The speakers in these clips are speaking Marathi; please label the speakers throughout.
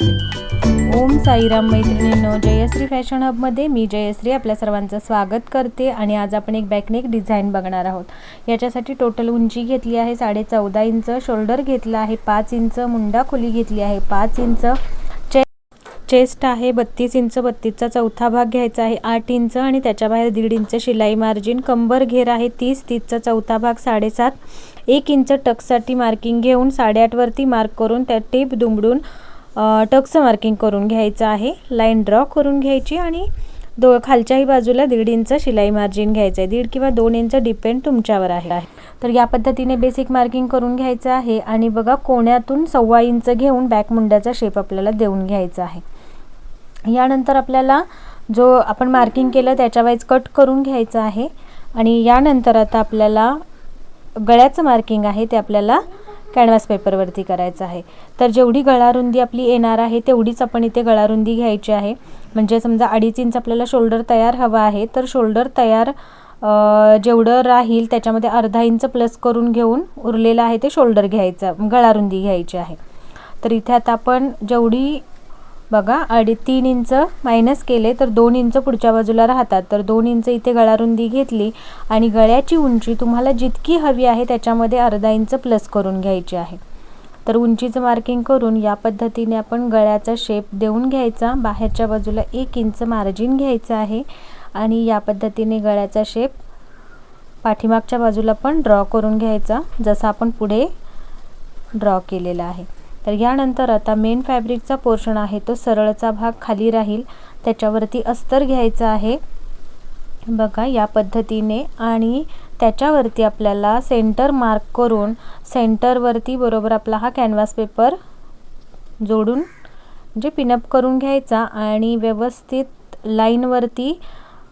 Speaker 1: ओम साईराम मैत्रिणींनो जयश्री फॅशन हबमध्ये मी जयश्री आपल्या सर्वांचं स्वागत करते आणि आज आपण एक बॅकनेक डिझाईन बघणार आहोत. याच्यासाठी टोटल उंची घेतली आहे साडे चौदा इंच शोल्डर घेतला आहे पाच इंच मुंडा खोली घेतली आहे पाच इंच. चे चेस्ट आहे बत्तीस इंच बत्तीसचा चौथा भाग घ्यायचा आहे आठ इंच आणि त्याच्या बाहेर दीड इंच शिलाई मार्जिन कंबर घेर आहे तीस तीसचा चौथा भाग साडेसात. एक इंच टकसाठी मार्किंग घेऊन साडेआठवरती मार्क करून त्या टेप दुमडून टक्स मार्किंग करून घ्यायचं आहे. लाईन ड्रॉ करून घ्यायची आणि दो खालच्याही बाजूला दीड इंच शिलाई मार्जिन घ्यायचं आहे. दीड किंवा दोन इंच डिपेंड तुमच्यावर आहे. तर या पद्धतीने बेसिक मार्किंग करून घ्यायचं आहे आणि बघा कोण्यातून सव्वा इंच घेऊन बॅक मुंड्याचा शेप आपल्याला देऊन घ्यायचा आहे. यानंतर आपल्याला जो आपण मार्किंग केलं त्याच्या वाईज कट करून घ्यायचं आहे. आणि यानंतर आता आपल्याला गळ्याचं मार्किंग आहे ते आपल्याला कॅनव्हास पेपरवरती करायचं आहे. तर जेवढी गळारुंदी आपली येणार आहे तेवढीच आपण इथे गळारुंदी घ्यायची आहे. म्हणजे समजा अडीच इंच आपल्याला शोल्डर तयार हवा आहे तर शोल्डर तयार जेवढं राहील त्याच्यामध्ये अर्धा इंच प्लस करून घेऊन उरलेलं आहे ते शोल्डर घ्यायचं गळारुंदी घ्यायची आहे. तर इथे आता आपण जेवढी बघा अडी तीन इंच मायनस केले तर दोन इंच पुढच्या बाजूला राहतात. तर दोन इंच इथे गळारुंदी घेतली आणि गळ्याची उंची तुम्हाला जितकी हवी आहे त्याच्यामध्ये अर्धा इंच प्लस करून घ्यायची आहे. तर उंचीचं मार्किंग करून या पद्धतीने आपण गळ्याचा शेप देऊन घ्यायचा. बाहेरच्या बाजूला एक इंच मार्जिन घ्यायचं आहे आणि या पद्धतीने गळ्याचा शेप पाठीमागच्या बाजूला पण ड्रॉ करून घ्यायचा जसा आपण पुढे ड्रॉ केलेला आहे. तर यानंतर आता मेन फॅब्रिकचा पोर्शन आहे तो सरळचा भाग खाली राहील. त्याच्यावरती अस्तर घ्यायचा आहे. बघा या पद्धतीने आणि त्याच्यावरती आपल्याला सेंटर मार्क करून सेंटरवरती बरोबर आपला हा कॅनव्हास पेपर जोडून म्हणजे पिनअप करून घ्यायचा आणि व्यवस्थित लाईनवरती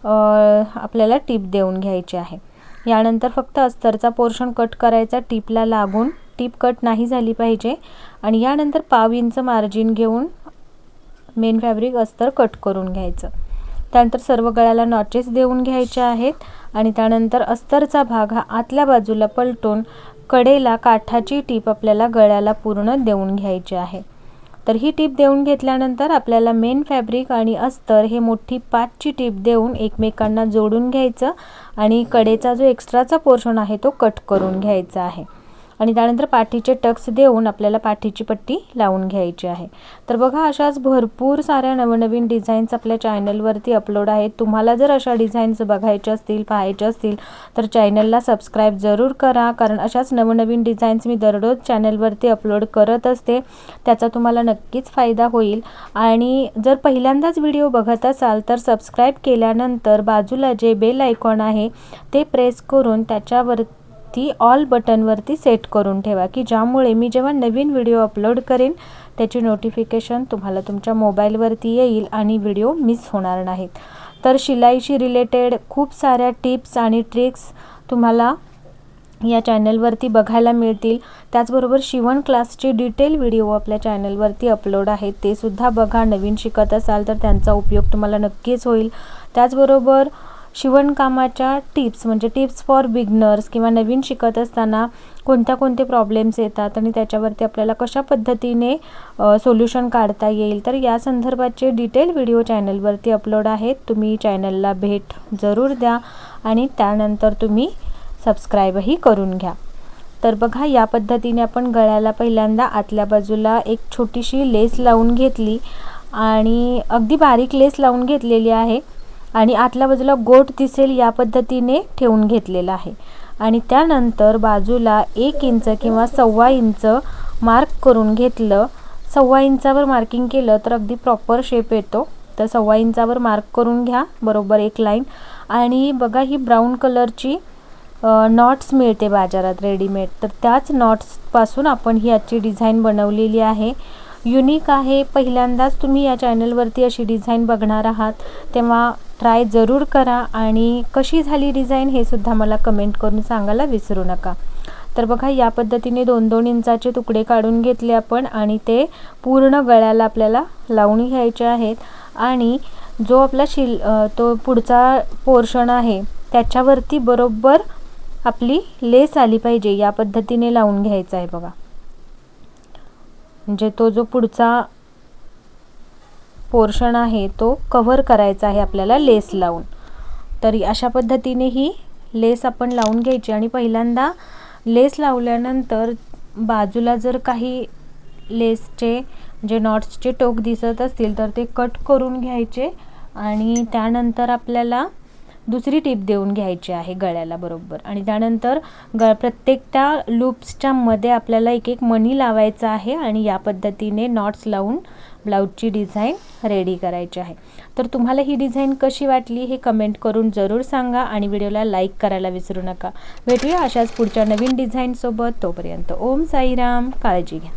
Speaker 1: आपल्याला टीप देऊन घ्यायची आहे. यानंतर फक्त अस्तरचा पोर्शन कट करायचा टीपला लागून टीप कट नाही झाली पाहिजे. आणि यानंतर पाव इंच मार्जिन घेऊन मेन फॅब्रिक अस्तर कट करून घ्यायचं. त्यानंतर सर्व गळ्याला नॉचेस देऊन घ्यायचे आहेत. आणि त्यानंतर अस्तरचा भाग हा आतल्या बाजूला पलटून कडेला काठाची टीप आपल्याला गळ्याला पूर्ण देऊन घ्यायची आहे. तर ही टीप देऊन घेतल्यानंतर आपल्याला मेन फॅब्रिक आणि अस्तर हे मोठी पाचची टीप देऊन एकमेकांना जोडून घ्यायचं. आणि कडेचा जो एक्स्ट्राचा पोर्शन आहे तो कट करून घ्यायचा आहे. आणि त्यानंतर पाठीचे टक्स देऊन आपल्याला पाठीची पट्टी लावून घ्यायची आहे. तर बघा अशाच भरपूर साऱ्या नवनवीन डिझाईन्स आपल्या चॅनलवरती अपलोड आहेत. तुम्हाला जर अशा डिझाईन्स बघायच्या असतील पाहायच्या असतील तर चॅनलला सबस्क्राईब जरूर करा. कारण अशाच नवनवीन डिझाईन्स मी दररोज चॅनलवरती अपलोड करत असते. त्याचा तुम्हाला नक्कीच फायदा होईल. आणि जर पहिल्यांदाच व्हिडिओ बघत असाल तर सबस्क्राईब केल्यानंतर बाजूला जे बेल आयकॉन आहे ते प्रेस करून त्याच्यावर ती ऑल बटनवरती सेट करून ठेवा की ज्यामुळे मी जेव्हा नवीन व्हिडिओ अपलोड करेन त्याची नोटिफिकेशन तुम्हाला तुमच्या मोबाईलवरती येईल आणि व्हिडिओ मिस होणार नाहीत. तर शिलाईशी रिलेटेड खूप साऱ्या टिप्स आणि ट्रिक्स तुम्हाला या चॅनलवरती बघायला मिळतील. त्याचबरोबर शिवण क्लासचे डिटेल व्हिडिओ आपल्या चॅनलवरती अपलोड आहेत ते सुद्धा बघा. नवीन शिकत असाल तर त्यांचा उपयोग तुम्हाला नक्कीच होईल. त्याचबरोबर शिवणकामाच्या टिप्स म्हणजे टिप्स फॉर बिगनर्स किंवा नवीन शिकत असताना कोणत्या कोणते प्रॉब्लेम्स येतात आणि त्याच्यावरती आपल्याला कशा पद्धतीने सोल्युशन काढता येईल तर या संदर्भाचे डिटेल व्हिडिओ चॅनलवरती अपलोड आहेत. तुम्ही चॅनलला भेट जरूर द्या आणि त्यानंतर तुम्ही सबस्क्राईबही करून घ्या. तर बघा या पद्धतीने आपण गळ्याला पहिल्यांदा आतल्या बाजूला एक छोटीशी लेस लावून घेतली आणि अगदी बारीक लेस लावून घेतलेली आहे. आणि आतल्या बाजूला गोट दिसेल या पद्धतीने ठेवून घेतलेला आहे. आणि त्यानंतर बाजूला एक इंच किंवा सव्वा इंच मार्क करून घेतलं. सव्वा इंचावर मार्किंग केलं तर अगदी प्रॉपर शेप येतो. तर सव्वा इंचावर मार्क करून घ्या बरोबर एक लाईन आणि बघा ही ब्राऊन कलरची नॉट्स मिळते बाजारात रेडीमेड तर त्याच नॉट्सपासून आपण ही आजची डिझाईन बनवलेली आहे. युनिक आहे. पहिल्यांदाच तुम्ही या चॅनलवरती अशी डिझाईन बघणार आहात. तेव्हा ट्राय जरूर करा आणि कशी झाली डिझाईन हे सुद्धा मला कमेंट करून सांगायला विसरू नका. तर बघा या पद्धतीने दोन दोन इंचाचे तुकडे काढून घेतले आपण आणि ते पूर्ण गळ्याला आपल्याला लावून घ्यायचे आहेत. आणि जो आपला शिल तो पुढचा पोर्शन आहे त्याच्यावरती बरोबर आपली लेस आली पाहिजे. या पद्धतीने लावून घ्यायचा आहे बघा. म्हणजे तो जो पुढचा पोर्शन आहे तो कव्हर करायचा आहे आपल्याला लेस लावून. तरी अशा पद्धतीने ही लेस आपण लावून घ्यायची आणि पहिल्यांदा लेस लावल्यानंतर बाजूला जर काही लेसचे जे नॉट्सचे टोक दिसत असतील तर ते कट करून घ्यायचे आणि त्यानंतर आपल्याला दुसरी टीप देऊन घ्यायची आहे गळ्याला बरोबर. आणि त्यानंतर ग प्रत्येक त्या लूप्सच्या मध्ये आपल्याला एक एक मणी लावायचा आहे आणि या पद्धतीने नॉट्स लावून ब्लाऊजची डिझाईन रेडी करायची आहे. तर तुम्हाला ही डिझाईन कशी वाटली हे कमेंट करून जरूर सांगा आणि व्हिडिओला लाईक करायला विसरू नका. भेटूया अशाच पुढच्या नवीन डिझाईनसोबत तोपर्यंत ओम साईराम. काळजी घ्या.